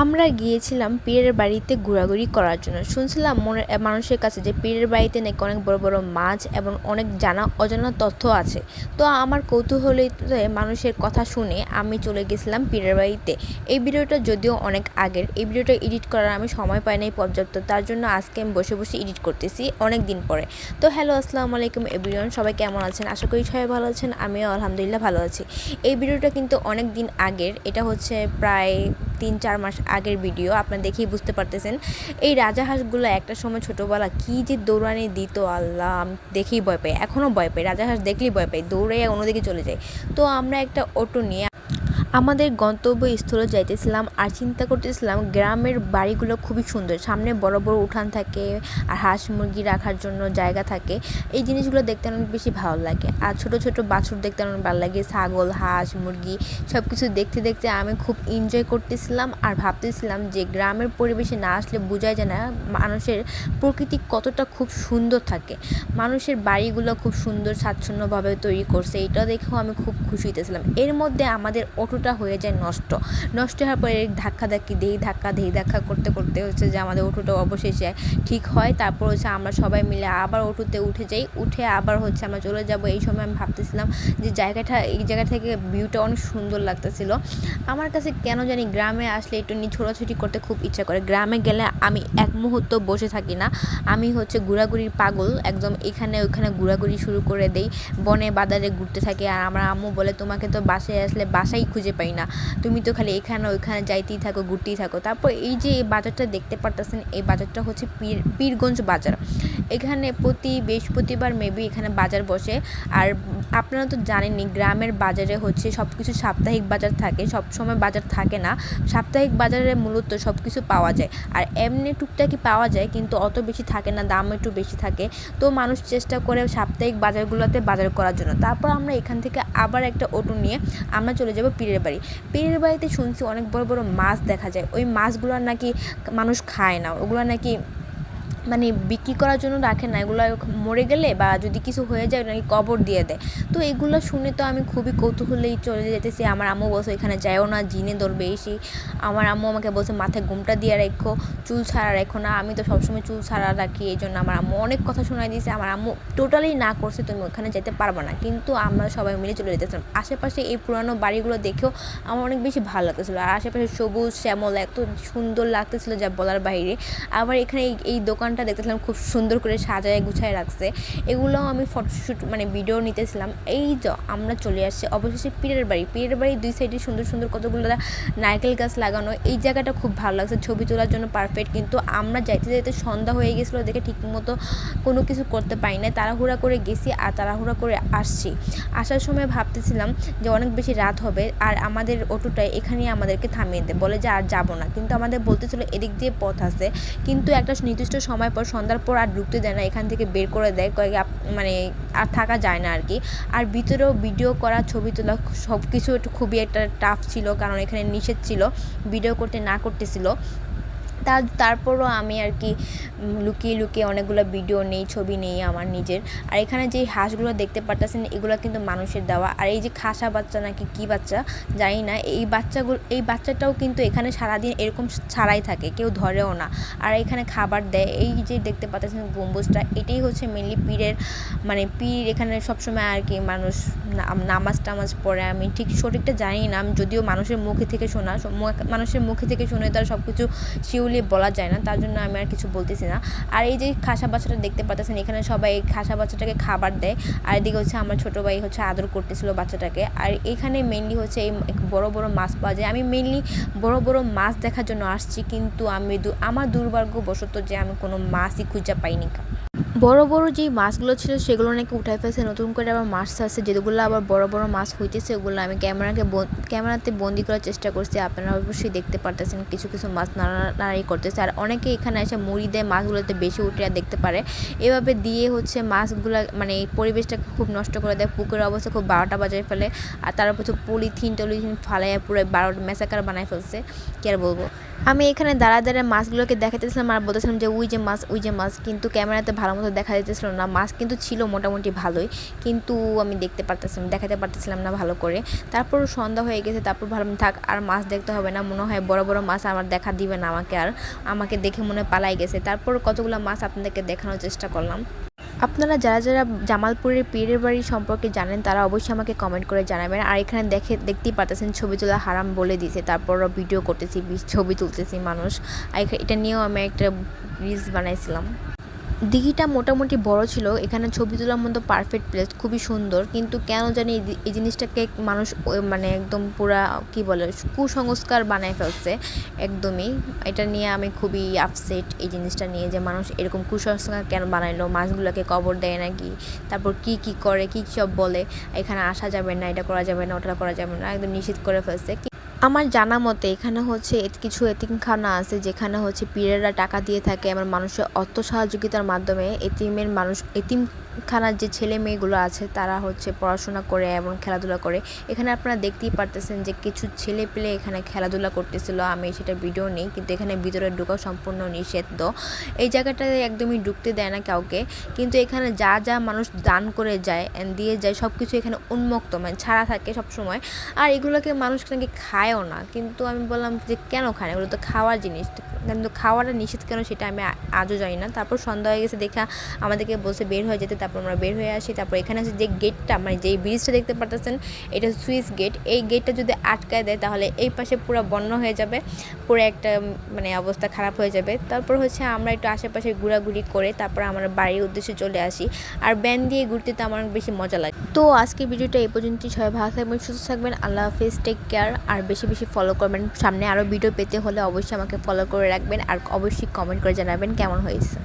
আমরা গিয়েছিলাম পীরের বাড়িতে ঘোরাঘুরি করার জন্য। শুনছিলাম মনের মানুষের কাছে যে পীরের বাড়িতে নাকি অনেক বড় বড় মাছ এবং অনেক জানা অজানা তথ্য আছে। তো আমার কৌতূহলীতে মানুষের কথা শুনে আমি চলে গেছিলাম পীরের বাড়িতে। এই ভিডিওটা যদিও অনেক আগের, এই ভিডিওটা এডিট করার আমি সময় পাই নাই পর্যাপ্ত, তার জন্য আজকে আমি বসে বসে এডিট করতেছি অনেক দিন পরে। তো হ্যালো, আসসালামু আলাইকুম এভরিওয়ান, সবাই কেমন আছেন? আশা করি সবাই ভালো আছেন, আমিও আলহামদুলিল্লাহ ভালো আছি। এই ভিডিওটা কিন্তু অনেক দিন আগের, এটা হচ্ছে প্রায় তিন, চার মাস আগের ভিডিও আপনারা দেখেই বুঝতে পারতেছেন। এই রাজাহাঁসগুলো একটা সময় ছোটোবেলা কি যে দৌড়ানি দিত, আল্লাহ দেখেই ভয় পাই, এখনও ভয় পাই। রাজা হাঁস দেখলেই ভয় পাই দৌড়ে অন্যদিকে চলে যায়। তো আমরা একটা অটো নিয়ে আমাদের গন্তব্যস্থলে যাইতেছিলাম আর চিন্তা করতেছিলাম গ্রামের বাড়িগুলো খুবই সুন্দর। সামনে বড় বড় উঠান থাকে আর হাঁস মুরগি রাখার জন্য জায়গা থাকে। এই জিনিসগুলো দেখতে অনেক বেশি ভালো লাগে। আর ছোট ছোট বাছুর দেখতে অনেক ভালো লাগে, ছাগল, হাঁস, মুরগি সব কিছু দেখতে দেখতে আমি খুব এনজয় করতেছিলাম আর ভাবতেছিলাম যে গ্রামের পরিবেশে না আসলে বোঝাই যায় না মানুষের প্রকৃতি কতটা খুব সুন্দর থাকে। মানুষের বাড়িগুলো খুব সুন্দর, স্বাচ্ছন্দ্যভাবে তৈরি করছে। এটা দেখেও আমি খুব খুশি হইতেছিলাম। এর মধ্যে আমাদের অটো অটোটা হয়ে যায় নষ্ট? নষ্ট হওয়ার পরে ধাক্কা ধাক্কি দেই, ধাক্কা দেই, ধাক্কা করতে করতে হচ্ছে যে আমাদের অটোটা অবশেষে ঠিক হয়। তারপর হচ্ছে আমরা সবাই মিলে আবার অটোতে উঠে যাই। উঠে আবার হচ্ছে আমরা চলে যাব। এই সময় আমি ভাবতেছিলাম যে জায়গাটা, এই জায়গা থেকে ভিউটা অনেক সুন্দর লাগতেছিল। আমার কাছে কেন জানি গ্রামে আসলে একটু ছোটাছুটি করতে খুব ইচ্ছা করে। গ্রামে গেলে আমি এক মুহূর্ত বসে থাকি না। আমি হচ্ছে ঘোরাঘুরির পাগল। একদম এখানে ওইখানে ঘোরাঘুরি শুরু করে দেই। বনে বাদারে ঘুরতে থাকি। আর আমার আম্মু বলে, তোমাকে তো বাসায় আসলে বাসাই খুঁজে খুঁজে পাই না। তুমি তো খালি এখানে ওইখানে যাইতেই থাকো, ঘুরতেই থাকো। তারপর এই যে এই বাজারটা দেখতে পারতেছেন, এই বাজারটা হচ্ছে পীর, পীরগঞ্জ বাজার। এখানে প্রতি বৃহস্পতিবার মেবি এখানে বাজার বসে। আর আপনারা তো জানেনই, গ্রামের বাজারে হচ্ছে সব কিছু সাপ্তাহিক বাজার থাকে সব সময় বাজার থাকে না। সাপ্তাহিক বাজারে মূলত সব কিছু পাওয়া যায়। আর এমনি টুকটাকি পাওয়া যায়, কিন্তু অত বেশি থাকে না, দাম একটু বেশি থাকে। তো মানুষ চেষ্টা করে সাপ্তাহিক বাজারগুলোতে বাজার করার জন্য। তারপর আমরা এখান থেকে আবার একটা অটো নিয়ে আমরা চলে যাব পীরের বাড়ি। পীরের বাড়িতে শুনছি অনেক বড় বড় মাছ দেখা যায়। ওই মাছগুলো নাকি মানুষ খায় না। ওগুলো নাকি মানে বিক্রি করার জন্য রাখে না, এগুলো মরে গেলে বা যদি কিছু হয়ে যায় নাকি কবর দিয়ে দেয়। তো এগুলো শুনে তো আমি খুবই কৌতূহলেই চলে যেতেছি। আমার আম্মু বলছে, এখানে যাইও না, জিনে ধরবে এসে। আমার আম্মু আমাকে বলছে, মাথায় ঘুমটা দিয়ে রেখো, চুল ছাড়া রেখো না। আমি তো সবসময় চুল ছাড়া রাখি, এই জন্য আমার আম্মু অনেক কথা শোনাই দিয়েছে। আমার আম্মু টোটালি না করছে, তুমি ওখানে যেতে পারব না। কিন্তু আমরা সবাই মিলে চলে যেতেছিলাম। আশেপাশে এই পুরানো বাড়িগুলো দেখেও আমার অনেক বেশি ভালো লাগতেছিলো। আর আশেপাশে সবুজ শ্যামল এত সুন্দর লাগতেছিলো যা বলার বাইরে। আবার এখানে এই দোকান দোকানটা দেখতেছিলাম, খুব সুন্দর করে সাজায় গুছায় রাখছে। এগুলোও আমি ফটোশ্যুট মানে ভিডিও নিতেছিলাম। এই আমরা চলে আসছি, অবশেষে পীরের বাড়ি। পীরের বাড়ি দুই সাইডে সুন্দর সুন্দর কতগুলো নারকেল গাছ লাগানো। এই জায়গাটা খুব ভালো লাগছে, ছবি তোলার জন্য পারফেক্ট কিন্তু আমরা যাইতে যাইতে সন্ধ্যা হয়ে গেছিল, দেখে ঠিকমতো কোনো কিছু করতে পারি না তাড়াহুড়া করে গেছি আর তাড়াহুড়া করে আসছি। আসার সময় ভাবতেছিলাম যে অনেক বেশি রাত হবে আর আমাদের অটোটায় এখানেই আমাদেরকে থামিয়ে দেয় বলে যে আর যাব না। কিন্তু আমাদের বলতেছিল এদিক দিয়ে পথ আছে। কিন্তু একটা নির্দিষ্ট সময় সময় পর, সন্ধ্যার পর আর ঢুকতে দেয় না, এখান থেকে বের করে দেয়, কয়েক মানে আর থাকা যায় না আর কি আর ভিতরেও ভিডিও করা, ছবি তোলা সব কিছু একটু খুবই একটা টাফ ছিল, কারণ এখানে নিষেধ ছিল ভিডিও করতে না করতেছিল। তার তারপরও আমি আর কি লুকিয়ে লুকিয়ে অনেকগুলো ভিডিও নেই, ছবি নেই আমার নিজের। আর এখানে যে হাঁসগুলো দেখতে পারতেছেন, এগুলো কিন্তু মানুষের দেওয়া। আর এই যে খাসা বাচ্চা নাকি কী বাচ্চা, জানি না। এই বাচ্চাগুলো, এই বাচ্চাটাও কিন্তু এখানে সারাদিন এরকম ছাড়াই থাকে, কেউ ধরেও না। আর এখানে খাবার দেয়। এই যে দেখতে পাচ্ছেন গম্বুজটা, এটাই হচ্ছে মেনলি পীরের মানে পীর এখানে সবসময় আর কি মানুষ নামাজ টামাজ পড়ে। আমি ঠিক সঠিকটা জানি না আমি যদিও মানুষের মুখে থেকে শোনা মানুষের মুখে থেকে শুনে তার সব কিছু শিউলি বলে বলা যায় না, তার জন্য আমি আর কিছু বলতেছি না। আর এই যে খাসা বাচ্চাটা দেখতে পাচ্ছেন এখানে সবাই এই খাসা বাচ্চাটাকে খাবার দেয়। আর এদিকে হচ্ছে আমার ছোট ভাই হচ্ছে আদর করতেছিল বাচ্চাটাকে। আর এখানে মেনলি হচ্ছে এই বড় বড় মাছ পাওয়া যায়। আমি মেনলি বড় বড় মাছ দেখার জন্য আসছি, কিন্তু আমি আমার দুর্ভাগ্যবশত যে আমি কোনো মাছই খুঁজে পাইনি। বড় বড় যেই মাছগুলো ছিল সেগুলো নাকি উঠাই ফেলছে, নতুন করে আবার মাছ আছে যেগুলো আবার বড় বড় মাছ হইতেছে, ওগুলো আমি ক্যামেরাকে ক্যামেরাতে বন্দি করার চেষ্টা করছি। আপনারা অবশ্যই দেখতে পারতেছেন, কিছু কিছু মাছ নাড়ানাড়ি করতেছে। আর অনেকে এখানে এসে মুড়ি দেয় মাছগুলোতে বেশি উঠে আর দেখতে পারে। এভাবে দিয়ে হচ্ছে মাছগুলো মানে এই পরিবেশটাকে খুব নষ্ট করে দেয়। পুকুরের অবস্থা খুব বারোটা বাজায় ফেলে। আর তার উপর পলিথিন টলিথিন ফালাইয়া পুরো বারোটা মেসাকার বানায় ফেলছে। কি আর বলব? আমি এখানে দাঁড়া দাঁড়া মাছগুলোকে দেখাতেছিলাম আর বলতেছিলাম যে উই যে মাছ উই যে মাছ। কিন্তু ক্যামেরাতে ভালো মতো দেখা যেতেছিল না, মাছ কিন্তু ছিল মোটামুটি ভালোই, কিন্তু আমি দেখতে পারতেছিলাম, দেখাতে পারতেছিলাম না ভালো করে। তারপর সন্ধ্যা হয়ে গেছে, তারপর ভাবলাম, থাক, আর মাছ দেখতে হবে না, মনে হয় বড় বড় মাছ আমার দেখা দিবে না আমাকে আর, আমাকে দেখে মনে পালাই গেছে। তারপর কতগুলো মাছ আপনাদেরকে দেখানোর চেষ্টা করলাম। আপনারা যারা যারা জামালপুরের পীরের বাড়ি সম্পর্কে জানেন, তারা অবশ্যই আমাকে কমেন্ট করে জানাবেন। আর এখানে দেখে, দেখতেই পারতেছেন, ছবি তোলা হারাম বলে দিয়েছে, তারপর ভিডিও করতেছি, ছবি তুলতেছি মানুষ। এটা নিয়েও আমি একটা রিলস বানাইছিলাম। দিঘিটা মোটামুটি বড় ছিল, এখানে ছবি তোলার মতো পারফেক্ট প্লেস খুবই সুন্দর। কিন্তু কেন জানি এই জিনিসটাকে মানুষ মানে একদম পুরা, কি বলে, কুসংস্কার বানায় ফেলছে, একদমই। এটা নিয়ে আমি খুবই আপসেট এই জিনিসটা নিয়ে যে মানুষ এরকম কুসংস্কার কেন বানাইলো, মাছগুলোকে কবর দেয় নাকি, তারপর কি কি করে কি সব বলে, এখানে আসা যাবে না, এটা করা যাবে না, ওটা করা যাবে না, একদম নিষেধ করে ফেলছে। আমার জানা মতে এখানে হচ্ছে কিছু এতিমখানা আছে যেখানে হচ্ছে পীরেরা টাকা দিয়ে থাকে। আমার মানুষের অর্থ সহযোগিতার মাধ্যমে এতিমের মানুষ এতিমখানার যে ছেলে মেয়েগুলো আছে, তারা হচ্ছে পড়াশোনা করে এবং খেলাধুলা করে। এখানে আপনারা দেখতেই পারতেছেন যে কিছু ছেলে পেলে এখানে খেলাধুলা করতেছিল। আমি সেটা ভিডিও নেই, কিন্তু এখানে ভিতরে ঢোকা সম্পূর্ণ নিষেধ এই জায়গাটায় একদমই ঢুকতে দেয় না কাউকে, কিন্তু এখানে যা যা মানুষ দান করে যায় দিয়ে যায় সব কিছু এখানে উন্মুক্ত মানে ছাড়া থাকে সব সময় আর এগুলোকে মানুষ নাকি খায়ও না, কিন্তু আমি বললাম যে কেন খায় না? এগুলো তো খাওয়ার জিনিস। কিন্তু খাওয়াটা নিষেধ কেন সেটা আমি আজও জানি না। তারপর সন্ধ্যা হয়ে গেছে, দেখা আমাদেরকে বলছে বের হয়ে যেতে তারপর আমরা বের হয়ে আসি, তারপর এখানে আছে যে গেটটা মানে যেই ব্রিজটা দেখতে পারতেছেন, এটা সুইস গেট এই গেটটা যদি আটকায় দেয়, তাহলে এই পাশে পুরো বন্যা হয়ে যাবে, পুরো একটা মানে অবস্থা খারাপ হয়ে যাবে। তারপর হচ্ছে আমরা একটু আশেপাশে ঘোরাঘুরি করে, তারপর আমরা বাড়ির উদ্দেশ্যে চলে আসি। আর ব্যান দিয়ে ঘুরতে তো আমার বেশি মজা লাগে। তো আজকে ভিডিওটা এই পর্যন্তই, সবাই ভালো থাকবেন, সুস্থ থাকবেন, আল্লাহ হাফিজ টেক কেয়ার আর বেশি বেশি ফলো করবেন। সামনে আরও ভিডিও পেতে হলে অবশ্যই আমাকে ফলো করে রাখবেন, আর অবশ্যই কমেন্ট করে জানাবেন কেমন হয়েছে।